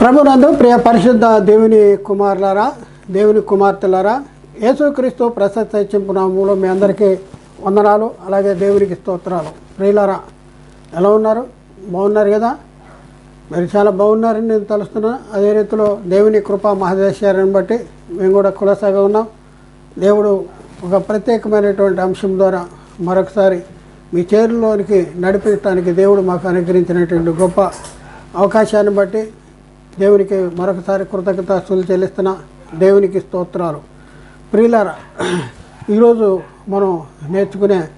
ప్రభునందు ప్రియ పరిశుద్ధ దేవుని కుమారులారా దేవుని కుమార్తెలారా యేసుక్రీస్తు ప్రసత్ సత్యంపునామంలో మీ అందరికీ వందనాలు అలాగే దేవునికి స్తోత్రాలు. ప్రియులారా ఎలా ఉన్నారు? బాగున్నారు కదా? మరి చాలా బాగున్నారని నేను తలుస్తున్నాను. అదే రీతిలో దేవుని కృపా మహదేశ్వరాన్ని బట్టి మేము కూడా కులసాగా ఉన్నాం. దేవుడు ఒక ప్రత్యేకమైనటువంటి అంశం ద్వారా మరొకసారి మీ చేరులోనికి నడిపించడానికి దేవుడు మాకు అనుగ్రహించినటువంటి గొప్ప అవకాశాన్ని బట్టి దేవునికి మరొకసారి కృతజ్ఞతాస్తులు చెల్లిస్తున్న. దేవునికి స్తోత్రాలు. ప్రియులారా ఈరోజు మనం నేర్చుకునే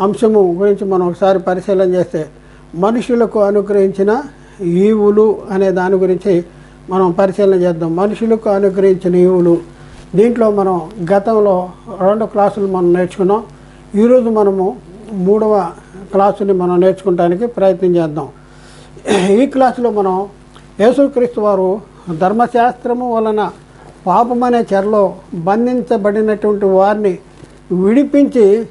అంశము గురించి మనం ఒకసారి పరిశీలన చేస్తే మనుషులకు అనుగ్రహించిన ఈవులు అనే దాని గురించి మనం పరిశీలన చేద్దాం. మనుషులకు అనుగ్రహించిన ఈవులు. దీంట్లో మనం గతంలో రెండు క్లాసులు మనం నేర్చుకున్నాం. ఈరోజు మనము మూడవ క్లాసుని మనం నేర్చుకోవడానికి ప్రయత్నం చేద్దాం. ఈ క్లాసులో మనం యేసుక్రీస్తు వారు ధర్మశాస్త్రము వలన పాపమనే చెరలో బంధించబడినటువంటి వారిని విడిపించి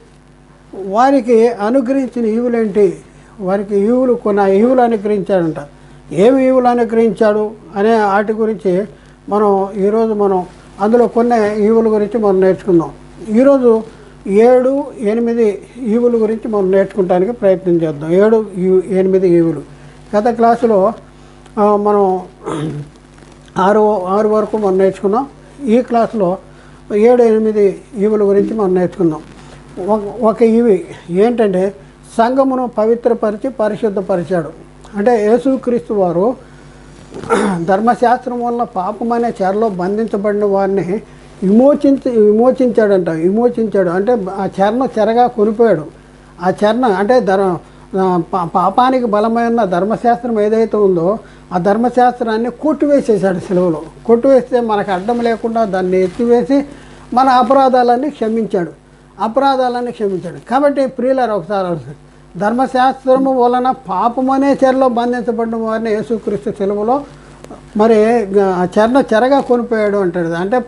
వారికి అనుగ్రహించిన ఈవులేంటి? వారికి ఈవులు కొన్ని ఈవులు అనుగ్రహించాడంట. ఏమి ఈవులు అనుగ్రహించాడు అనే వాటి గురించి మనం ఈరోజు మనం అందులో కొన్ని ఈవుల గురించి మనం నేర్చుకుందాం. ఈరోజు ఏడు ఎనిమిది ఈవుల గురించి మనం నేర్చుకుంటానికి ప్రయత్నం చేద్దాం. ఏడు ఈ- ఎనిమిది ఈవులు. గత క్లాసులో మనం ఆరు ఆరు వరకు మనం నేర్చుకున్నాం. ఈ క్లాస్లో ఏడు ఎనిమిది ఈవుల గురించి మనం నేర్చుకుందాం ఒక- ఈవి ఇవి ఏంటంటే సంఘమును పవిత్రపరిచి పరిశుద్ధపరిచాడు. అంటే యేసుక్రీస్తు వారు ధర్మశాస్త్రం వల్ల పాపమనే చెరలో బంధించబడిన వారిని విమోచించి విమోచించాడంట విమోచించాడు. అంటే ఆ చరణ చెరగా కొనిపోయాడు. ఆ చరణ అంటే ధర పాపానికి బలమైన ధర్మశాస్త్రం ఏదైతే ఉందో ఆ ధర్మశాస్త్రాన్ని కొట్టివేసేసాడు సెలవులో. కొట్టివేస్తే మనకు అడ్డం లేకుండా దాన్ని ఎత్తివేసి మన అపరాధాలన్నీ క్షమించాడు. అపరాధాలన్నీ క్షమించాడు. కాబట్టి ప్రియులారు ఒకసారి ధర్మశాస్త్రము వలన పాపమనే చెరలో బంధించబడిన వారిని యేసుక్రీస్తు సెలవులో మరి ఆ చెరన చెరగా కొనిపోయాడు అంటాడు. అంటే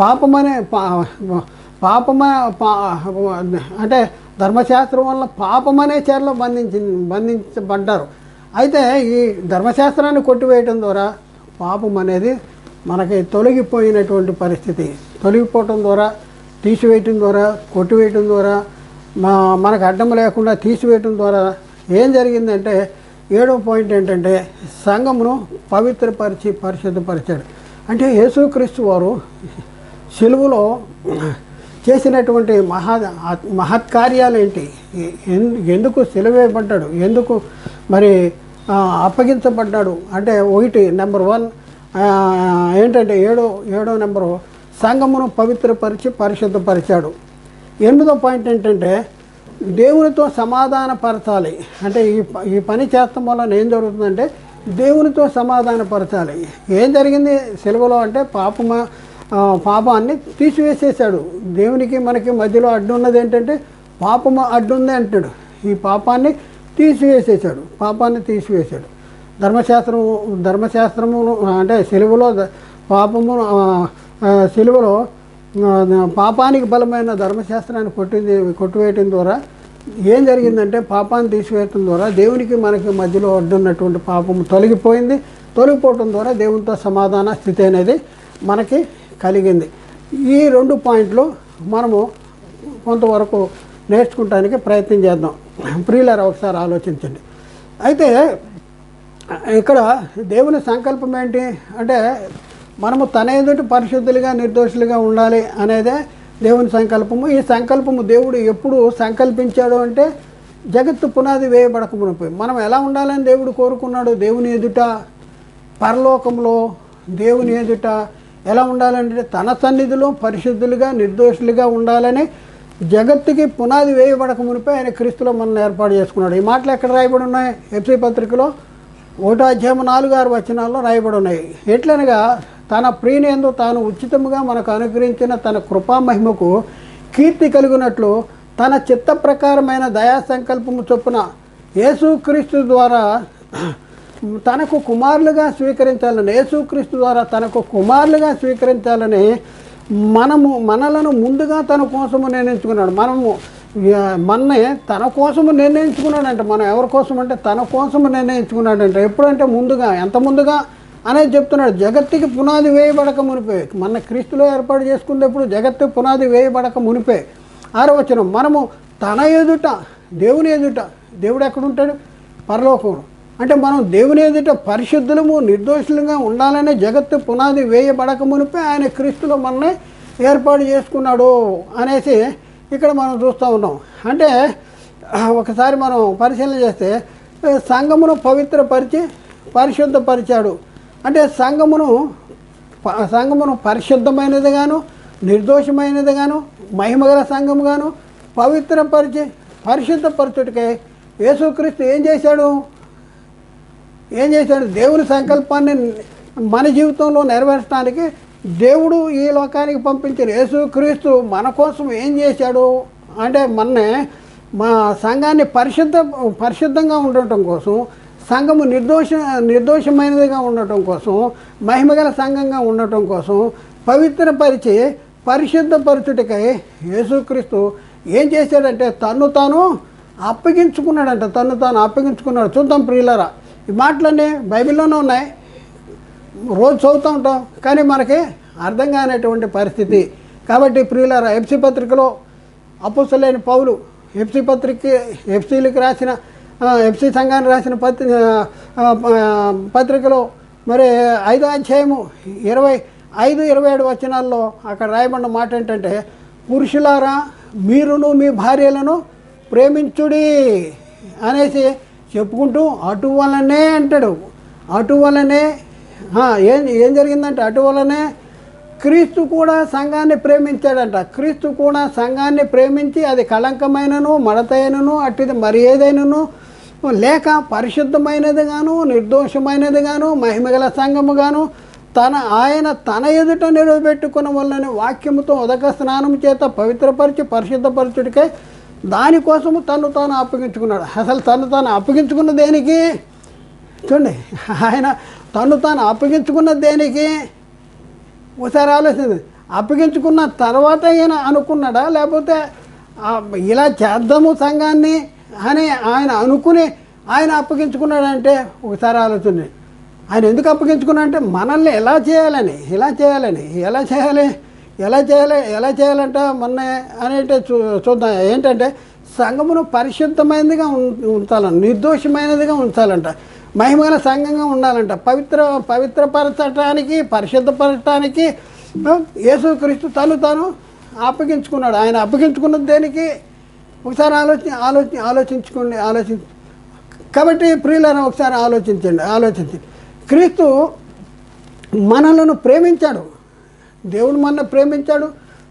పాపమనే పా- పాపమ పా- అంటే ధర్మశాస్త్రం వల్ల పాపం అనే చెరలో బంధించి బంధించబడ్డారు. అయితే ఈ ధర్మశాస్త్రాన్ని కొట్టివేయటం ద్వారా పాపం అనేది మనకి తొలగిపోయినటువంటి పరిస్థితి. తొలగిపోవటం ద్వారా తీసివేయటం ద్వారా కొట్టివేయటం ద్వారా మా మనకు అడ్డం లేకుండా తీసివేయటం ద్వారా ఏం జరిగిందంటే ఏడవ పాయింట్ ఏంటంటే సంఘమును పవిత్రపరిచి పరిశుద్ధపరిచాడు. అంటే యేసుక్రీస్తు వారు సెలువులో చేసినటువంటి మహా మహత్కార్యాలు ఏంటి ఎందుకు సెలవేయబడ్డాడు? ఎందుకు మరి అప్పగించబడ్డాడు? అంటే ఒకటి నెంబర్ వన్ ఏంటంటే ఏడో ఏడో నెంబరు సంఘమును పవిత్రపరిచి పరిశుద్ధపరిచాడు. ఎనిమిదో పాయింట్ ఏంటంటే దేవునితో సమాధానపరచాలి. అంటే ఈ ఈ పని చేస్తాం వల్ల ఏం జరుగుతుందంటే దేవునితో సమాధానపరచాలి. ఏం జరిగింది? సెలవులో అంటే పాపమా పాపాన్ని తీసివేసేసాడు దేవునికి మనకి మధ్యలో అడ్డు ఉన్నది ఏంటంటే పాపము అడ్డుంది అంటాడు. ఈ పాపాన్ని తీసివేసేసాడు పాపాన్ని తీసివేశాడు. ధర్మశాస్త్రము ధర్మశాస్త్రమును అంటే సెలవులో పాపము సెలవులో పాపానికి బలమైన ధర్మశాస్త్రాన్ని కొట్టింది కొట్టివేయటం ద్వారా ఏం జరిగిందంటే పాపాన్ని తీసివేయటం ద్వారా దేవునికి మనకి మధ్యలో అడ్డున్నటువంటి పాపము తొలగిపోయింది. తొలగిపోవటం ద్వారా దేవునితో సమాధాన స్థితి అనేది మనకి కలిగింది. ఈ రెండు పాయింట్లు మనము కొంతవరకు నేర్చుకోవటానికి ప్రయత్నం చేద్దాం. ప్రియులారా ఒకసారి ఆలోచించండి. అయితే ఇక్కడ దేవుని సంకల్పం ఏంటి? అంటే మనము తన ఎదుటి పరిశుద్ధులుగా నిర్దోషులుగా ఉండాలి అనేదే దేవుని సంకల్పము. ఈ సంకల్పము దేవుడు ఎప్పుడు సంకల్పించాడు అంటే జగత్తు పునాది వేయబడక మునిపై మనం ఎలా ఉండాలని దేవుడు కోరుకున్నాడు? దేవుని ఎదుట పరలోకంలో దేవుని ఎదుట ఎలా ఉండాలంటే తన సన్నిధిలో పరిశుద్ధులుగా నిర్దోషులుగా ఉండాలని జగత్తుకి పునాది వేయబడక మునిపై ఆయన క్రీస్తులో మనల్ని ఏర్పాటు చేసుకున్నాడు. ఈ మాటలు ఎక్కడ రాయబడి ఉన్నాయి? ఎఫ్సి పత్రికలో ఒకటో అధ్యాయం నాలుగు ఆరు వచనాల్లో రాయబడి ఉన్నాయి. ఎట్లనగా తన ప్రియనేందు తాను ఉచితముగా మనకు అనుగ్రహించిన తన కృపా మహిమకు కీర్తి కలిగినట్లు తన చిత్త ప్రకారమైన దయా సంకల్పము చొప్పున యేసుక్రీస్తు ద్వారా తనకు కుమారులుగా స్వీకరించాలని యేసుక్రీస్తు ద్వారా తనకు కుమారులుగా స్వీకరించాలని మనము మనలను ముందుగా తన కోసము నిర్ణయించుకున్నాడు. మనము ఆ, మన్నే తన కోసము నిర్ణయించుకున్నాడంట. మనం ఎవరి కోసం అంటే తన కోసము నిర్ణయించుకున్నాడంట. ఎప్పుడంటే ముందుగా ఎంత ముందుగా? అనేది చెప్తున్నాడు. జగత్తుకి పునాది వేయబడక మునిపే. మన క్రీస్తులో ఏర్పాటు చేసుకున్నప్పుడు జగత్తు పునాది వేయబడక మునిపే. ఆరవచనం మనము తన ఎదుట దేవుని ఎదుట దేవుడు ఎక్కడుంటాడు పరలోకంలో. అంటే మనం దేవుని ఎదుట పరిశుద్ధులము నిర్దోషులుగా ఉండాలనే జగత్తు పునాది వేయబడక మునిపే ఆయన క్రీస్తులో మనల్ని ఏర్పాటు చేసుకున్నాడు అనేసి ఇక్కడ మనం చూస్తూ ఉన్నాం. అంటే ఒకసారి మనం పరిశీలన చేస్తే ఆ, సంఘమును పవిత్రపరిచి పరిశుద్ధపరిచాడు. అంటే సంఘమును ప- సంఘమును పరిశుద్ధమైనదిగాను నిర్దోషమైనదిగాను మహిమగల సంఘముగాను పవిత్రపరిచి పరిశుద్ధపరచుడికై యేసుక్రీస్తు ఏం చేశాడు? ఏం చేశాడు? దేవుని సంకల్పాన్ని మన జీవితంలో నెరవేర్చడానికి దేవుడు ఈ లోకానికి పంపించిన యేసుక్రీస్తు మన కోసం ఏం చేశాడు? అంటే మొన్నే మా సంఘాన్ని పరిశుద్ధ పరిశుద్ధంగా ఉండటం కోసం సంఘము నిర్దోష నిర్దోషమైనదిగా ఉండటం కోసం మహిమగల సంఘంగా ఉండటం కోసం పవిత్రపరిచి పరిశుద్ధపరచుటికై యేసుక్రీస్తు ఏం చేశాడంటే తను తాను అప్పగించుకున్నాడంట తను తాను అప్పగించుకున్నాడు. చూద్దాం ప్రియులరా. ఈ మాటలన్నీ బైబిల్లోనే ఉన్నాయి. రోజు చదువుతూ ఉంటాం కానీ మనకి అర్థం కానటువంటి పరిస్థితి. కాబట్టి ప్రియులారా ఎఫ్సి పత్రికలో అప్పుసలేని పౌలు ఎఫ్సి పత్రిక ఎఫ్సీలకు రాసిన ఎఫ్సి సంఘానికి రాసిన పత్రి పత్రికలో మరి ఐదో అధ్యాయము ఇరవై ఐదు ఇరవై ఏడు వచనాల్లో అక్కడ రాయబడిన మాట ఏంటంటే పురుషులారా మీరును మీ భార్యలను ప్రేమించుడి అనేసి చెప్పుకుంటూ అటు వలనే అంటాడు. అటు వలనే ఏం ఏం జరిగిందంటే అటు వలనే క్రీస్తు కూడా సంఘాన్ని ప్రేమించాడంట. క్రీస్తు కూడా సంఘాన్ని ప్రేమించి అది కళంకమైనను మడతైనను అటుది మరి ఏదైనను లేక పరిశుద్ధమైనది గాను నిర్దోషమైనది గాను మహిమగల సంఘము గాను తన ఆయన తన ఎదుట నిలబెట్టుకున్న వల్లనే వాక్యముతో ఉదక స్నానం చేత పవిత్రపరిచి పరిశుద్ధపరచుడికై దానికోసము తను తాను అప్పగించుకున్నాడు. అసలు తను తాను అప్పగించుకున్న దేనికి? చూడండి ఆయన తను తాను అప్పగించుకున్న దేనికి? ఒకసారి ఆలోచించింది అప్పగించుకున్న తర్వాత ఈయన అనుకున్నాడా? లేకపోతే ఇలా చేద్దాము సంఘాన్ని అని ఆయన అనుకుని ఆయన అప్పగించుకున్నాడంటే ఒకసారి ఆలోచన ఆయన ఎందుకు అప్పగించుకున్నాడంటే మనల్ని ఎలా చేయాలని ఇలా చేయాలని ఎలా చేయాలి? ఎలా చేయాలి ఎలా చేయాలంట మొన్న అనేటి చూ చూద్దాం. ఏంటంటే సంఘమును పరిశుద్ధమైనదిగా ఉం- ఉంచాలంట నిర్దోషమైనదిగా ఉంచాలంట మహిమగల సంఘంగా ఉండాలంట పవిత్ర పవిత్రపరచటానికి పరిశుద్ధపరచటానికి యేసుక్రీస్తు తను తాను అప్పగించుకున్నాడు. ఆయన అప్పగించుకున్న దేనికి? ఒకసారి ఆలోచి ఆలోచి ఆలోచించుకోండి ఆలోచి కాబట్టి ప్రియులను ఒకసారి ఆలోచించండి ఆలోచించండి. క్రీస్తు మనలను ప్రేమించాడు. దేవుడు మన ప్రేమించాడు.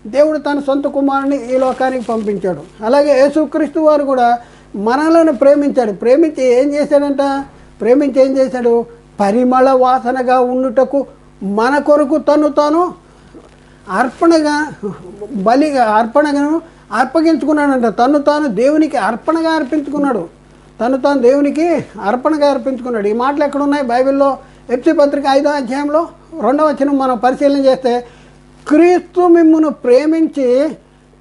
దేవుడు తన సొంత కుమారుని ఈ లోకానికి పంపించాడు. అలాగే యేసుక్రీస్తు వారు కూడా మనలను ప్రేమించాడు. ప్రేమించి ఏం చేశాడంట? ప్రేమించి ఏం చేశాడు? పరిమళ వాసనగా ఉండుటకు మన కొరకు తను తాను అర్పణగా బలిగా అర్పణగాను అర్పగించుకున్నాడంట. తను తాను దేవునికి అర్పణగా అర్పించుకున్నాడు. తను తాను దేవునికి అర్పణగా అర్పించుకున్నాడు. ఈ మాటలు ఎక్కడ ఉన్నాయి బైబిల్లో ఎఫ్సి పత్రిక ఐదో అధ్యాయంలో రెండవ వచనం మనం పరిశీలన చేస్తే క్రీస్తు మిమ్మును ప్రేమించి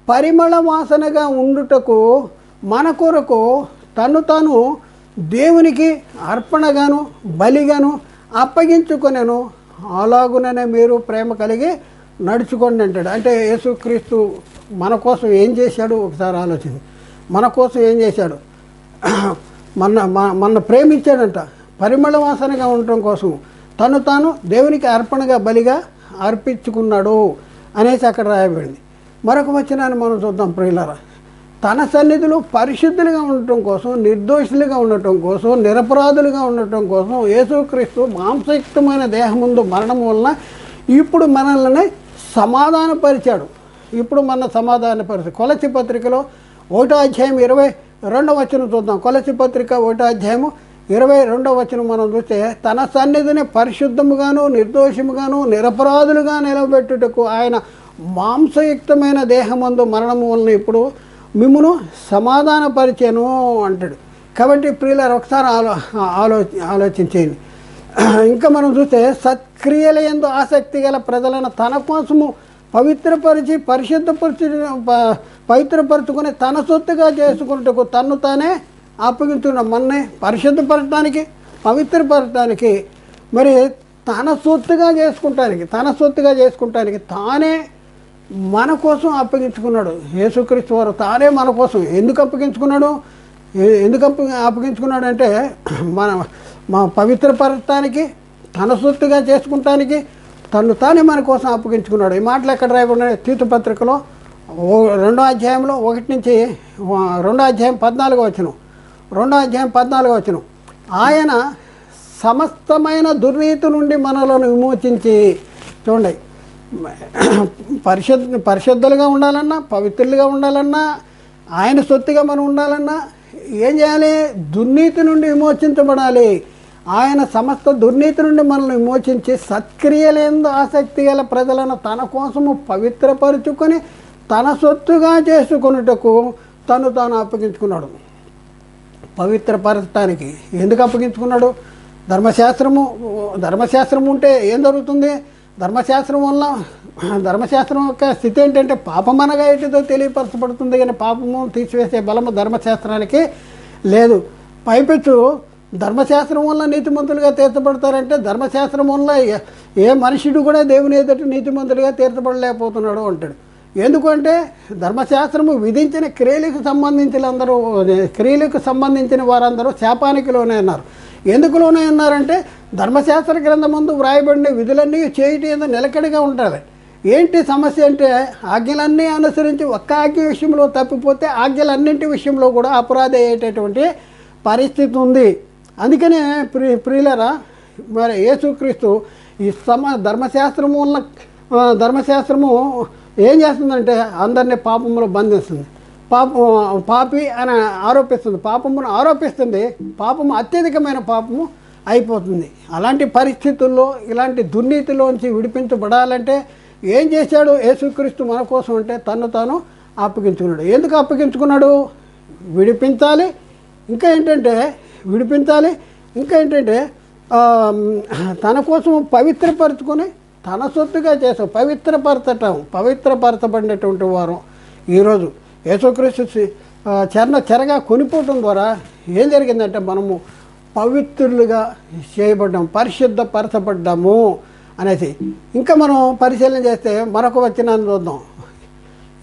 పరిమళ వాసనగా ఉండుటకు మన కొరకు తను తాను దేవునికి అర్పణగాను బలిగాను అప్పగించుకొనెను. అలాగుననే మీరు ప్రేమ కలిగి నడుచుకోండి అంటాడు. అంటే యేసుక్రీస్తు మన కోసం ఏం చేశాడు? ఒకసారి ఆలోచన మన కోసం ఏం చేశాడు? మన మన ప్రేమించాడంట. పరిమళ వాసనగా ఉండటం కోసం తను తాను దేవునికి అర్పణగా బలిగా అర్పించుకున్నాడు అనేసి అక్కడ రాయబడింది. మరొక వచనాన్ని మనం చూద్దాం ప్రియులరా. తన సన్నిధిలో పరిశుద్ధులుగా ఉండటం కోసం నిర్దోషులుగా ఉండటం కోసం నిరపరాధులుగా ఉండటం కోసం యేసుక్రీస్తు మాంసయుక్తమైన దేహముందు మరణం వలన ఇప్పుడు మనల్ని సమాధానపరిచాడు. ఇప్పుడు మన సమాధానపరిచి కొలసి పత్రికలో ఒకటో అధ్యాయం ఇరవై రెండవ వచనం చూద్దాం. కొలసి పత్రిక ఒకటో అధ్యాయము ఇరవై రెండవ వచనం మనం చూస్తే తన సన్నిధిని పరిశుద్ధముగాను నిర్దోషముగాను నిరపరాధులుగా నిలబెట్టుటకు ఆయన మాంసయుక్తమైన దేహమందు మరణము వలన ఇప్పుడు మిమ్మును సమాధానపరిచాను అంటాడు. కాబట్టి ప్రియులారు ఒకసారి ఆలో ఆలో ఆలోచించేయండి. ఇంకా మనం చూస్తే సత్క్రియల ఎందు ఆసక్తి గల ప్రజలను తన కోసము పవిత్రపరిచి పరిశుద్ధపరిచి ప- తన సొత్తుగా చేసుకున్నట్టుకు తన్ను తానే అప్పగించుకున్న మన్నే పరిశుద్ధపరచడానికి పవిత్రపరచడానికి మరి తన సొత్తుగా చేసుకుంటానికి తన సొత్తుగా చేసుకుంటానికి తానే మన కోసం అప్పగించుకున్నాడు. యేసుక్రీస్తు వారు తానే మన కోసం ఎందుకు అప్పగించుకున్నాడు? ఎందుకు అప్ప అప్పగించుకున్నాడు అంటే మన మా పవిత్రపరచడానికి తన సొత్తుగా చేసుకుంటానికి తను తానే మన కోసం అప్పగించుకున్నాడు. ఈ మాటలు ఎక్కడ రాయబడినాయి తీర్థపత్రికలో పత్రికలో రెండో అధ్యాయంలో ఒకటి నుంచి రెండో అధ్యాయం పద్నాలుగో వచ్చినాం రెండో అధ్యాయం పద్నాలుగో వచ్చిన ఆయన సమస్తమైన దుర్నీతి నుండి మనలను విమోచించి చూడండి పరిశుద్ధ పరిశుద్ధులుగా ఉండాలన్నా పవిత్రులుగా ఉండాలన్నా ఆయన సొత్తుగా మనం ఉండాలన్నా ఏం చేయాలి? దుర్నీతి నుండి విమోచించబడాలి. ఆయన సమస్త దుర్నీతి నుండి మనల్ని విమోచించి సత్క్రియలేందు ఆసక్తి గల ప్రజలను తన కోసము పవిత్రపరుచుకొని తన సొత్తుగా చేసుకొనుటకు తను తాను అప్పగించుకున్నాడు. పవిత్రపరచడానికి ఎందుకు అప్పగించుకున్నాడు? ధర్మశాస్త్రము ధర్మశాస్త్రం ఉంటే ఏం జరుగుతుంది? ధర్మశాస్త్రం వల్ల ధర్మశాస్త్రం యొక్క స్థితి ఏంటంటే పాపం అనగా ఏంటిదో తెలియపరచబడుతుంది కానీ పాపము తీసివేసే బలము ధర్మశాస్త్రానికి లేదు. పైపెచ్చు ధర్మశాస్త్రం వల్ల నీతిమంతులుగా తీర్చబడతారంటే ధర్మశాస్త్రం వల్ల ఏ- మనుషుడు కూడా దేవుని ఎదుటి నీతిమంతుడిగా తీర్చబడలేకపోతున్నాడు అంటాడు. ఎందుకంటే ధర్మశాస్త్రము విధించిన క్రియలకు సంబంధించిన అందరూ క్రియలకు సంబంధించిన వారందరూ శాపానికి లోనే ఉన్నారు. ఎందుకు లోనే ఉన్నారంటే ధర్మశాస్త్ర గ్రంథం ముందు వ్రాయబడిన విధులన్నీ చేయటం ఏదో నిలకడగా ఉంటుంది ఏంటి సమస్య అంటే ఆజ్ఞలన్నీ అనుసరించి ఒక్క ఆజ్ఞ విషయంలో తప్పిపోతే ఆజ్ఞలన్నింటి విషయంలో కూడా అపరాధి అయ్యేటటువంటి పరిస్థితి ఉంది. అందుకనే ప్రి ప్రియులరా మరి యేసుక్రీస్తు ఈ సమ ధర్మశాస్త్రము ఉన్న ధర్మశాస్త్రము ఏం చేస్తుందంటే అందరినీ పాపంలో బంధిస్తుంది. పాపం పాపి అని ఆరోపిస్తుంది. పాపమును ఆరోపిస్తుంది. పాపము అత్యధికమైన పాపము అయిపోతుంది. అలాంటి పరిస్థితుల్లో ఇలాంటి దుర్నీతిలోంచి విడిపించబడాలంటే ఏం చేశాడు యేసుక్రీస్తు మన కోసం అంటే తను తాను అప్పగించుకున్నాడు. ఎందుకు అప్పగించుకున్నాడు? విడిపించాలి. ఇంకా ఏంటంటే విడిపించాలి. ఇంకా ఏంటంటే తన కోసం పవిత్రపరుచుకొని తన సొత్తుగా చేసాం పవిత్రపరచటం పవిత్రపరచబడినటువంటి వారం. ఈరోజు యేసుక్రీస్తు చరణ చెరగా కొనిపోవటం ద్వారా ఏం జరిగిందంటే మనము పవిత్రులుగా చేయబడ్డాము పరిశుద్ధపరచబడ్డాము అనేసి. ఇంకా మనం పరిశీలన చేస్తే మరొక వచనాన్ని చూద్దాం.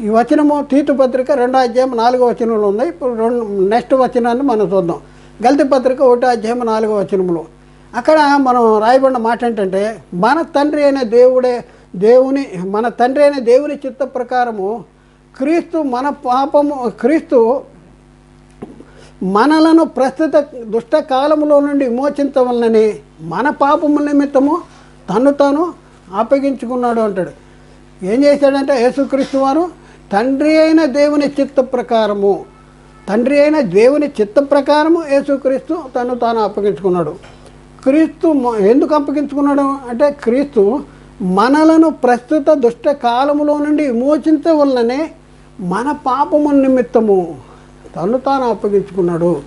ఈ వచనము తీతు పత్రిక రెండో అధ్యాయం నాలుగో వచనంలో ఉంది. ఇప్పుడు రెండు నెక్స్ట్ వచనాన్ని మనం చూద్దాం. గల్తి పత్రిక ఒకటో అధ్యాయం నాలుగో వచనంలో అక్కడ మనం రాయబడిన మాట ఏంటంటే మన తండ్రి అయిన దేవుడే దేవుని మన తండ్రి అయిన దేవుని చిత్త ప్రకారము క్రీస్తు మన పాపము క్రీస్తు మనలను ప్రస్తుత దుష్ట కాలములో నుండి విమోచించవలనని మన పాపముల నిమిత్తము తను తాను అప్పగించుకున్నాడు అంటాడు. ఏం చేశాడంటే యేసుక్రీస్తు వారు తండ్రి అయిన దేవుని చిత్త ప్రకారము తండ్రి అయిన దేవుని చిత్త ప్రకారము యేసుక్రీస్తు తను తాను అప్పగించుకున్నాడు. క్రీస్తు ఎందుకు అప్పగించుకున్నాడు అంటే క్రీస్తు మనలను ప్రస్తుత దుష్ట కాలములో నుండి విమోచించే వల్లనే మన పాపము నిమిత్తము తను తాను అప్పగించుకున్నాడు.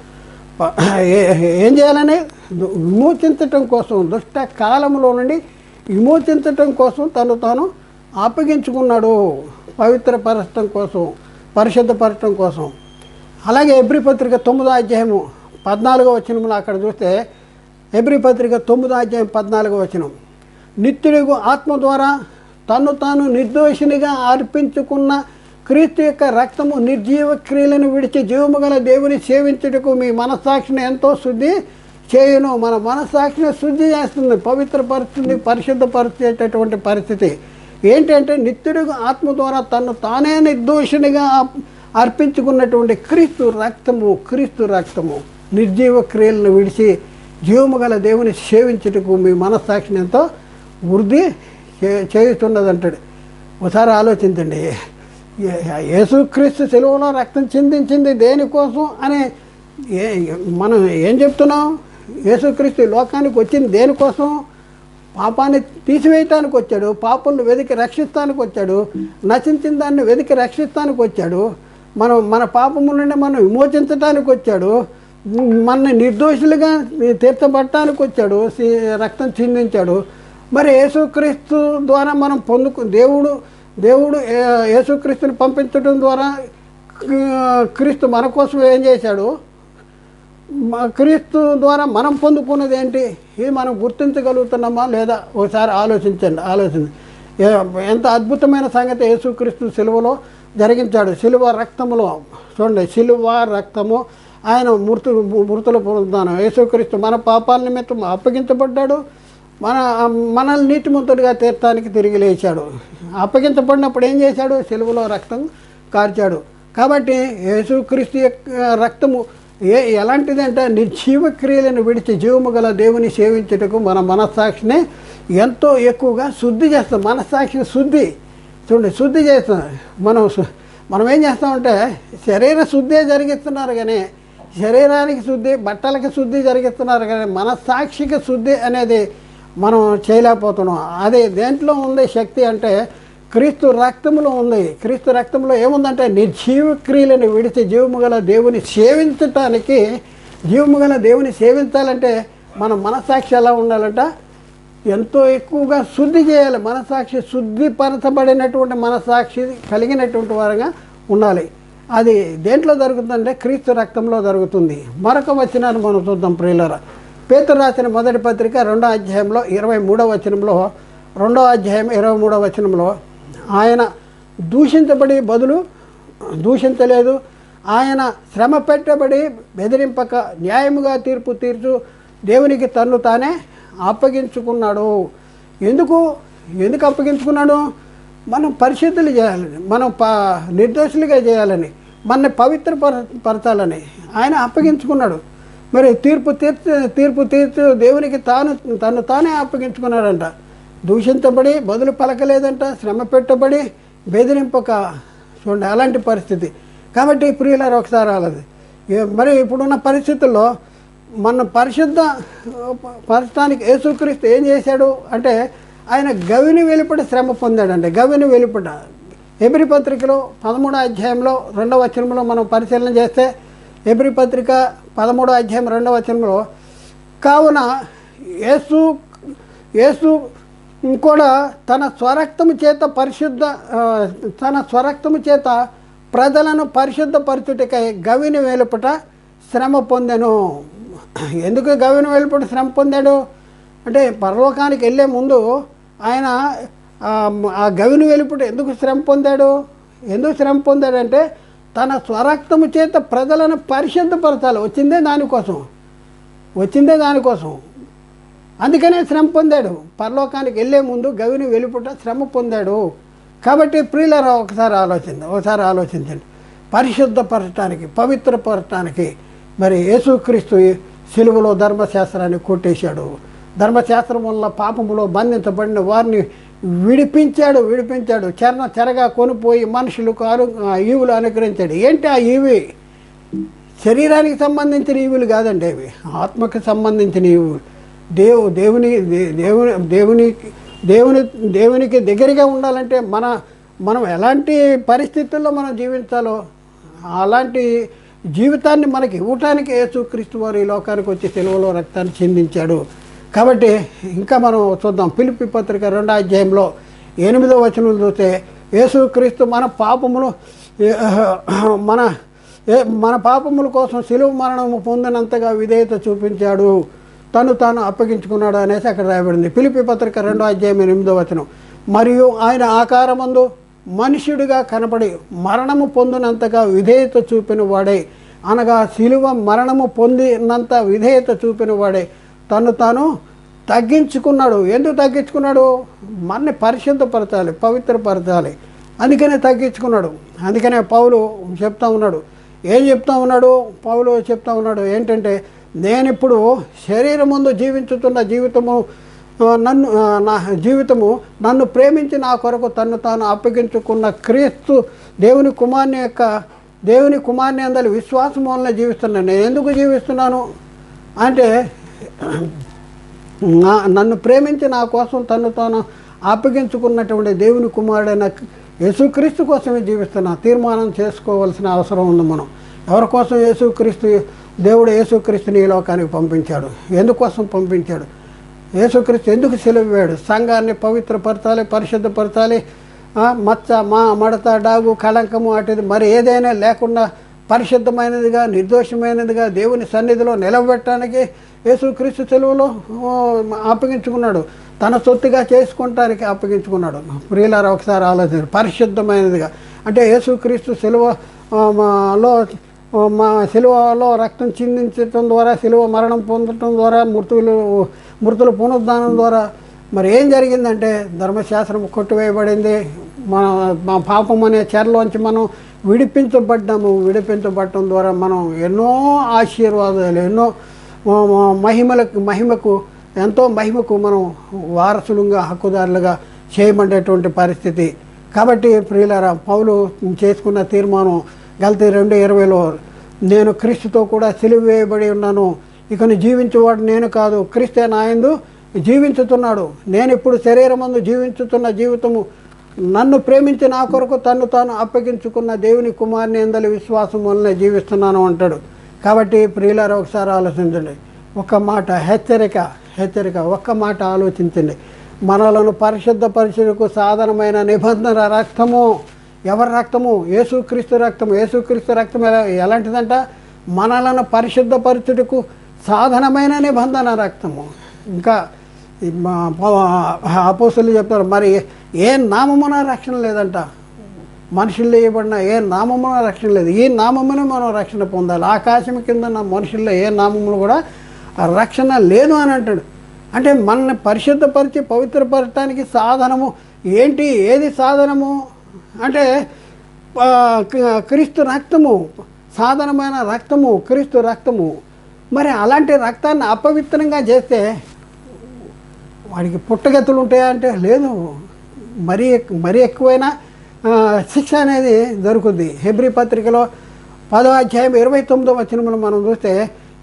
ఏం చేయాలని? దు- విమోచించటం కోసం దుష్ట కాలంలో నుండి విమోచించటం కోసం తను తాను అప్పగించుకున్నాడు. పవిత్రపరచడం కోసం పరిశుద్ధపరచడం కోసం. అలాగే ఎబ్రి పత్రిక తొమ్మిదో అధ్యాయము పద్నాలుగో వచ్చిన అక్కడ చూస్తే ఎబ్రి పత్రిక తొమ్మిదో అధ్యాయం పద్నాలుగు వచనం. నిత్యుడిగు ఆత్మ ద్వారా తను తాను నిర్దోషినిగా అర్పించుకున్న క్రీస్తు యొక్క రక్తము నిర్జీవ క్రియలను విడిచి జీవము గల దేవుని సేవించుటకు మీ మనస్సాక్షిని ఎంతో శుద్ధి చేయను. మన మనస్సాక్షిని శుద్ధి చేస్తుంది పవిత్రపరుస్తుంది పరిశుద్ధపరిచేటటువంటి పరిస్థితి. ఏంటంటే నిత్యుడికి ఆత్మ ద్వారా తను తానే నిర్దోషినిగా అర్పించుకున్నటువంటి క్రీస్తు రక్తము క్రీస్తు రక్తము నిర్జీవ క్రియలను విడిచి జీవము గల దేవుని సేవించుటకు మీ మనస్సాక్షిని ఎంతో వృద్ధి చే- చేయుతున్నదంటాడు ఒకసారి ఆలోచించండి. యేసుక్రీస్తు సెలవులో రక్తం చిందించింది దేనికోసం అని ఏ మనం ఏం చెప్తున్నాం? యేసుక్రీస్తు లోకానికి వచ్చింది దేనికోసం? పాపాన్ని తీసివేయటానికి వచ్చాడు. పాపంను వెతికి రక్షిస్తానికి వచ్చాడు. నశించిన దాన్ని వెతికి రక్షిస్తానికి వచ్చాడు. మనం మన పాపము నుండి మనం విమోచించడానికి వచ్చాడు. మన నిర్దోషులుగా తీర్చబట్టడానికి వచ్చాడు సి- రక్తం చిందించాడు. మరి యేసుక్రీస్తు ద్వారా మనం పొందుకు దేవుడు దేవుడు యేసుక్రీస్తుని పంపించడం ద్వారా క్రీస్తు మన కోసం ఏం చేశాడు? క్రీస్తు ద్వారా మనం పొందుకున్నది ఏంటి? ఇది మనం గుర్తించగలుగుతున్నామా లేదా? ఒకసారి ఆలోచించండి ఆలోచన ఎంత అద్భుతమైన సంగతి యేసుక్రీస్తు సిలువలో జరిగించాడు. సిలువ రక్తములో చూడండి సిలువ రక్తము ఆయన మృతు మృతుల పునరుద్ధానం. యేసుక్రీస్తు మన పాపాల నిమిత్తం అప్పగించబడ్డాడు. మన మనల్ని నీతిమంతుడిగా తీర్థానికి తిరిగి లేచాడు. అప్పగించబడినప్పుడు ఏం చేశాడు? సెలవులో రక్తం కార్చాడు. కాబట్టి యేసుక్రీస్తు యొక్క రక్తము ఏ ఎలాంటిదంటే నిర్జీవ క్రియలను విడిచి జీవము గల దేవుని సేవించుటకు మన మనస్సాక్షిని ఎంతో ఎక్కువగా శుద్ధి చేస్తాం. మనస్సాక్షిని శుద్ధి. చూడండి శుద్ధి చేస్తాం. మనం మనం ఏం చేస్తామంటే శరీర శుద్ధే జరిగిస్తున్నారు కానీ శరీరానికి శుద్ధి బట్టలకి శుద్ధి జరిగిస్తున్నారు కానీ మనస్సాక్షికి శుద్ధి అనేది మనం చేయలేకపోతున్నాం. అదే దేంట్లో ఉంది శక్తి అంటే క్రీస్తు రక్తంలో ఉంది. క్రీస్తు రక్తంలో ఏముందంటే నిర్జీవ క్రియలను విడిచి జీవము గల దేవుని సేవించటానికి జీవము గల దేవుని సేవించాలంటే మన మనసాక్షి ఎలా ఉండాలంట? ఎంతో ఎక్కువగా శుద్ధి చేయాలి. మనసాక్షి శుద్ధిపరచబడినటువంటి మనసాక్షి కలిగినటువంటి వారుగా ఉండాలి. అది దేంట్లో జరుగుతుందంటే క్రీస్తు రక్తంలో జరుగుతుంది. మరొక వచనాన్ని మనం చూద్దాం ప్రియులర. పేతురు రాసిన మొదటి పత్రిక రెండో అధ్యాయంలో ఇరవై మూడో వచనంలో రెండో అధ్యాయం ఇరవై మూడో వచనంలో ఆయన దూషించబడి బదులు దూషించలేదు ఆయన శ్రమ పెట్టబడి బెదిరింపక న్యాయముగా తీర్పు తీర్చు దేవునికి తన్ను తానే అప్పగించుకున్నాడు. ఎందుకు? ఎందుకు అప్పగించుకున్నాడు? మనం పరిశుద్ధులు చేయాలని మనం ప నిర్దోషులుగా చేయాలని మనని పవిత్ర పర- పరచాలని ఆయన అప్పగించుకున్నాడు. మరి తీర్పు తీర్చు తీర్పు తీర్చు దేవునికి తాను తను తానే అప్పగించుకున్నాడంట. దూషించబడి బదులు పలకలేదంట శ్రమ పెట్టబడి బెదిరింపక చూడండి అలాంటి పరిస్థితి. కాబట్టి ప్రియులారు ఒకసారి అలాది మరి ఇప్పుడున్న పరిస్థితుల్లో మన పరిశుద్ధ పరచడానికి యేసుక్రీస్తు ఏం చేశాడు అంటే ఆయన గవిని వెలుపట శ్రమ పొందాడండి. గవిని వెలుపట. ఎబ్రి పత్రికలో పదమూడో అధ్యాయంలో రెండవ వచనంలో మనం పరిశీలన చేస్తే ఎబ్రి పత్రిక పదమూడో అధ్యాయం రెండవ వచనంలో కావున యేసు యేసు కూడా తన స్వరక్తము చేత పరిశుద్ధ తన స్వరక్తము చేత ప్రజలను పరిశుద్ధపరచుటకై గవిని వెలుపట శ్రమ పొందెను. ఎందుకు గవిని వెలుపట శ్రమ పొందాడు? అంటే పరలోకానికి వెళ్ళే ముందు ఆయన ఆ, గవిని వెలుపట ఎందుకు శ్రమ పొందాడు? ఎందుకు శ్రమ పొందాడంటే తన స్వరక్తము చేత ప్రజలను పరిశుద్ధపరచాలి. వచ్చిందే దానికోసం. వచ్చిందే దానికోసం. అందుకనే శ్రమ పొందాడు. పరలోకానికి వెళ్ళే ముందు గవిని వెలుపుట శ్రమ పొందాడు. కాబట్టి ప్రియులర ఒకసారి ఆలోచించండి. ఒకసారి ఆలోచించండి. పరిశుద్ధపరచడానికి పవిత్రపరచడానికి మరి యేసుక్రీస్తు సిలువలో ధర్మశాస్త్రాన్ని కొట్టేశాడు. ధర్మశాస్త్రం వల్ల పాపములో బంధించబడిన వారిని విడిపించాడు విడిపించాడు. చరణ చెరగా కొనిపోయి మనుషులకు అను ఈవులు అనుగ్రహించాడు. ఏంటి ఆ ఈవి? శరీరానికి సంబంధించిన ఈవులు కాదండి అవి. ఆత్మకు సంబంధించిన ఈవులు. దేవు దేవుని దే- దేవుని దేవునికి దేవుని దేవునికి దగ్గరగా ఉండాలంటే మన మనం ఎలాంటి పరిస్థితుల్లో మనం జీవించాలో అలాంటి జీవితాన్ని మనకి ఇవ్వటానికి యేసుక్రీస్తు వారు ఈ లోకానికి వచ్చి సెలవులో రక్తాన్ని చెందించాడు. కాబట్టి ఇంకా మనం చూద్దాం. పిలిపి పత్రిక రెండో అధ్యాయంలో ఎనిమిదో వచనం చూస్తే యేసుక్రీస్తు మన పాపములు మన మన పాపముల కోసం సిలువ మరణము పొందినంతగా విధేయత చూపించాడు. తను తాను అప్పగించుకున్నాడు అనేసి అక్కడ రాయబడింది. పిలిపి పత్రిక రెండో అధ్యాయం ఎనిమిదో వచనం. మరియు ఆయన ఆకారమందు మనుష్యుడిగా కనపడి మరణము పొందినంతగా విధేయత చూపిన వాడే అనగా శిలువ మరణము పొందినంత విధేయత చూపిన వాడే తను తాను తగ్గించుకున్నాడు. ఎందుకు తగ్గించుకున్నాడు? మనని పరిశుద్ధపరచాలి పవిత్రపరచాలి. అందుకనే తగ్గించుకున్నాడు. అందుకనే పౌలు చెప్తా ఉన్నాడు. ఏం చెప్తా ఉన్నాడు? పౌలు చెప్తా ఉన్నాడు ఏంటంటే నేను ఇప్పుడు శరీరం ముందు జీవించుతున్న జీవితము నన్ను నా జీవితము నన్ను ప్రేమించి నా కొరకు తను తాను అప్పగించుకున్న క్రీస్తు దేవుని కుమార్ని యొక్క దేవుని కుమార్ని అందరి విశ్వాసం వలన జీవిస్తున్నాను నేను ఎందుకు జీవిస్తున్నాను? అంటే నన్ను ప్రేమించి నా కోసం తను తాను అప్పగించుకున్నటువంటి దేవుని కుమారుడైన యేసుక్రీస్తు కోసమే జీవిస్తున్నా తీర్మానం చేసుకోవాల్సిన అవసరం ఉంది మనం. ఎవరి కోసం యేసుక్రీస్తు దేవుడు యేసుక్రీస్తుని ఈ లోకానికి పంపించాడు? ఎందుకోసం పంపించాడు? యేసుక్రీస్తు ఎందుకు సెలవాడు సంఘాన్ని పవిత్రపరచాలి పరిశుద్ధపరచాలి మచ్చ మా మడత డాగు కళంకము అటుది మరి ఏదైనా లేకుండా పరిశుద్ధమైనదిగా నిర్దోషమైనదిగా దేవుని సన్నిధిలో నిలబెట్టడానికి యేసుక్రీస్తు సెలవులో అప్పగించుకున్నాడు. తన సొత్తుగా చేసుకుంటానికి అప్పగించుకున్నాడు. ప్రియులారా ఒకసారి ఆలోచన పరిశుద్ధమైనదిగా. అంటే యేసుక్రీస్తు సెలవు మా- లో మా సిలువలో రక్తం చిందించడం ద్వారా సిలువ మరణం పొందటం ద్వారా మృతులు మృతుల పునరుద్ధానం ద్వారా మరి ఏం జరిగిందంటే ధర్మశాస్త్రం కొట్టివేయబడింది. మన మా పాపం అనే చెరలోంచి మనం విడిపించబడ్డాము. విడిపించబడటం ద్వారా మనం ఎన్నో ఆశీర్వాదాలు ఎన్నో మహిమలకు మహిమకు ఎంతో మహిమకు మనం వారసులుగా హక్కుదారులుగా చేయబడేటువంటి పరిస్థితి. కాబట్టి ప్రియులారా పౌలు చేసుకున్న తీర్మానం గల్తీ రెండు ఇరవైలో నేను క్రీస్తుతో కూడా సిలువ వేయబడి ఉన్నాను ఇకను జీవించేవాడు నేను కాదు. క్రీస్తే నాయందు జీవించుతున్నాడు. నేను ఇప్పుడు శరీరం జీవించుతున్న జీవితము నన్ను ప్రేమించి నా కొరకు తను తాను అప్పగించుకున్న దేవుని కుమారుని ఎందలి విశ్వాసం వల్లనే జీవిస్తున్నాను అంటాడు. కాబట్టి ప్రియులారు ఒకసారి ఆలోచించండి ఒక మాట హెచ్చరిక హెచ్చరిక ఒక్క మాట ఆలోచించండి. మనలను పరిశుద్ధ పరిశుద్ధకు సాధనమైన నిబంధన రక్తము. ఎవరి రక్తము? యేసుక్రీస్తు రక్తము. యేసుక్రీస్తు రక్తం ఎలా ఎలాంటిదంట? మనలను పరిశుద్ధ పరిచుటకు సాధనమైన నిబంధన రక్తము. ఇంకా అపోసలు చెప్తారు మరి ఏ నామమున రక్షణ లేదంట? మనుషుల్లో ఇవ్వబడిన ఏ నామమున రక్షణ లేదు. ఈ నామమునే మనం రక్షణ పొందాలి. ఆకాశం కింద మనుషుల్లో ఏ నామములు కూడా రక్షణ లేదు అని అంటాడు. అంటే మనల్ని పరిశుద్ధపరిచి పవిత్రపరచడానికి సాధనము ఏంటి? ఏది సాధనము? అంటే క్రీస్తు రక్తము సాధనమైన రక్తము క్రీస్తు రక్తము. మరి అలాంటి రక్తాన్ని అపవిత్రంగా చేస్తే వాడికి పుట్టగెత్తులు ఉంటాయా అంటే లేదు. మరీ ఎక్- మరీ ఎక్కువైనా శిక్ష అనేది దొరుకుద్ది. హెబ్రి పత్రికలో పదో అధ్యాయం ఇరవై తొమ్మిదో వచనములు మనం చూస్తే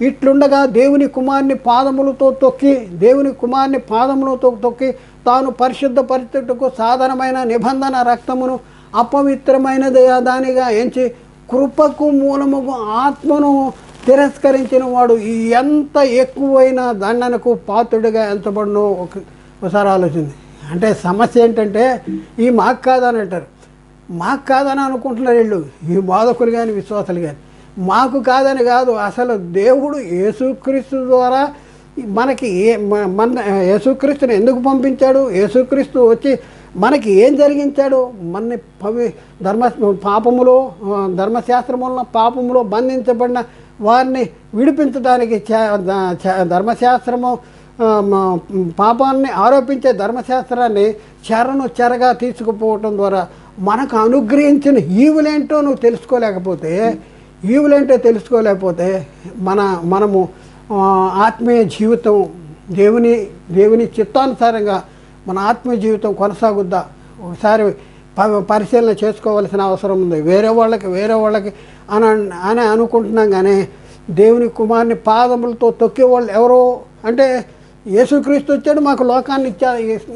ఇట్లుండగా దేవుని కుమార్ని పాదములతో తొక్కి దేవుని కుమార్ని పాదములతో తొక్కి తాను పరిశుద్ధ పరిస్థితులకు సాధారణమైన నిబంధన రక్తమును అపవిత్రమైనది దానిగా ఎంచి కృపకు మూలముకు ఆత్మను తిరస్కరించిన వాడు ఎంత ఎక్కువైన దండనకు పాత్రుడిగా ఎంచబడును ఒక ఒకసారి ఆలోచింది అంటే సమస్య ఏంటంటే ఈ మాకు కాదని అంటారు. మాకు కాదని అనుకుంటున్నారు వీళ్ళు. ఈ బాధకులు కానీ విశ్వాసాలు కానీ మాకు కాదని కాదు అసలు దేవుడు యేసుక్రీస్తు ద్వారా మనకి ఏ మన యేసుక్రీస్తుని ఎందుకు పంపించాడు? యేసుక్రీస్తు వచ్చి మనకి ఏం జరిగించాడు? మనని పవి ధర్మ పాపములో ధర్మశాస్త్రములో పాపములో బంధించబడిన వారిని విడిపించడానికి చ- చ- ధర్మశాస్త్రము పాపాన్ని ఆరోపించే ధర్మశాస్త్రాన్ని చెరను చెరగా తీసుకుపోవటం ద్వారా మనకు అనుగ్రహించిన ఈవులేంటో నువ్వు తెలుసుకోలేకపోతే ఈవులేంటో తెలుసుకోలేకపోతే మన మనము ఆత్మీయ జీవితం దేవుని దేవుని చిత్తానుసారంగా మన ఆత్మీయ జీవితం కొనసాగుద్దా? ఒకసారి పరిశీలన చేసుకోవాల్సిన అవసరం ఉంది. వేరే వాళ్ళకి వేరే వాళ్ళకి అని అని అనుకుంటున్నాం కానీ దేవుని కుమారుని పాదములతో తొక్కే వాళ్ళు ఎవరో అంటే యేసుక్రీస్తు వచ్చాడు మాకు లోకాన్ని ఇచ్చా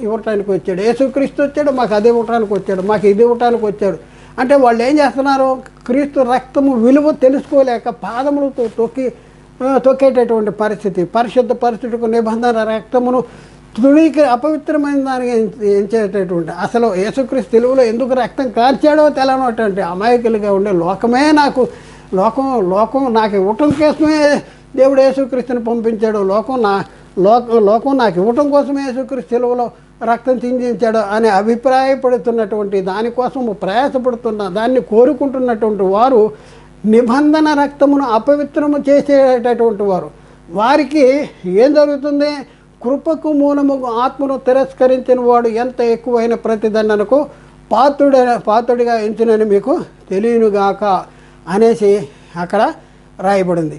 ఇవ్వటానికి వచ్చాడు. యేసుక్రీస్తు వచ్చాడు మాకు అది ఇవ్వటానికి వచ్చాడు మాకు ఇది ఇవ్వటానికి వచ్చాడు. అంటే వాళ్ళు ఏం చేస్తున్నారు క్రీస్తు రక్తము విలువ తెలుసుకోలేక పాదములతో తొక్కి తొక్కేటటువంటి పరిస్థితి. పరిశుద్ధ పరిస్థితికి నిబంధన రక్తమును తుడికి అపవిత్రమైన దానికి ఎంచేటటువంటి అసలు యేసుక్రీస్తు తెలుగులో ఎందుకు రక్తం కార్చాడో తెలనటువంటి అమాయకులుగా ఉండే లోకమే నాకు లోకం లోకం నాకు ఇవ్వటం కోసమే దేవుడు యేసుక్రీస్తుని పంపించాడు. లోకం నా లోక లోకం నాకు ఇవ్వటం కోసమే యేసుక్రీస్తు తెలుగులో రక్తం చిందించాడు అని అభిప్రాయపడుతున్నటువంటి దానికోసం ప్రయాసపడుతున్న దాన్ని కోరుకుంటున్నటువంటి వారు నిబంధన రక్తమును అపవిత్రము చేసేటటువంటి వారు. వారికి ఏం జరుగుతుంది? కృపకు మూలము ఆత్మను తిరస్కరించిన వాడు ఎంత ఎక్కువైన ప్రతిదండనకు పాత్రుడ పాత్రుడిగా ఎంచునని మీకు తెలియనుగాక అనేసి అక్కడ రాయబడింది.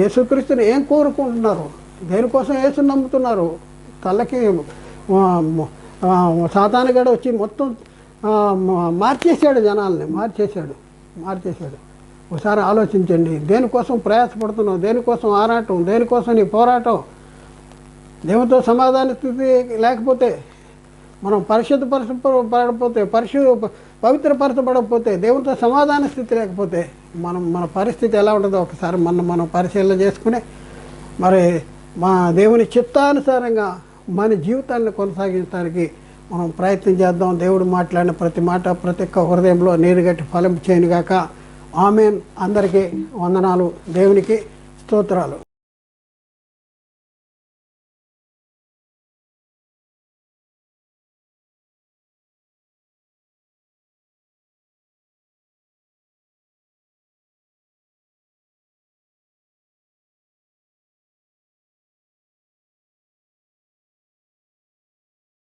యేసుక్రీస్తుని ఏం కోరుకుంటున్నారు? దేనికోసం యేసు నమ్ముతున్నారు? తలకి సాతానగడ వచ్చి మొత్తం మార్చేసాడు మార్చేశాడు జనాల్ని మార్చేశాడు మార్చేశాడు. ఒకసారి ఆలోచించండి. దేనికోసం ప్రయాసపడుతున్నావు? దేనికోసం ఆరాటం? దేనికోసం నీ పోరాటం? దేవునితో సమాధాన స్థితి లేకపోతే మనం పరిశుద్ధ పరచబడకపోతే పరిశు పవిత్రపరచబడకపోతే దేవునితో సమాధాన స్థితి లేకపోతే మనం మన పరిస్థితి ఎలా ఉంటుందో ఒకసారి మనం మనం పరిశీలన చేసుకుని మరి మా దేవుని చిత్తానుసారంగా మన జీవితాన్ని కొనసాగించడానికి మనం ప్రయత్నం చేద్దాం. దేవుడు మాట్లాడిన ప్రతి మాట ప్రతి ఒక్క హృదయంలో నీరుగట్టి ఫలం చేయనుగాక. ఆమెన్. అందరికీ వందనాలు. దేవునికి స్తోత్రాలు.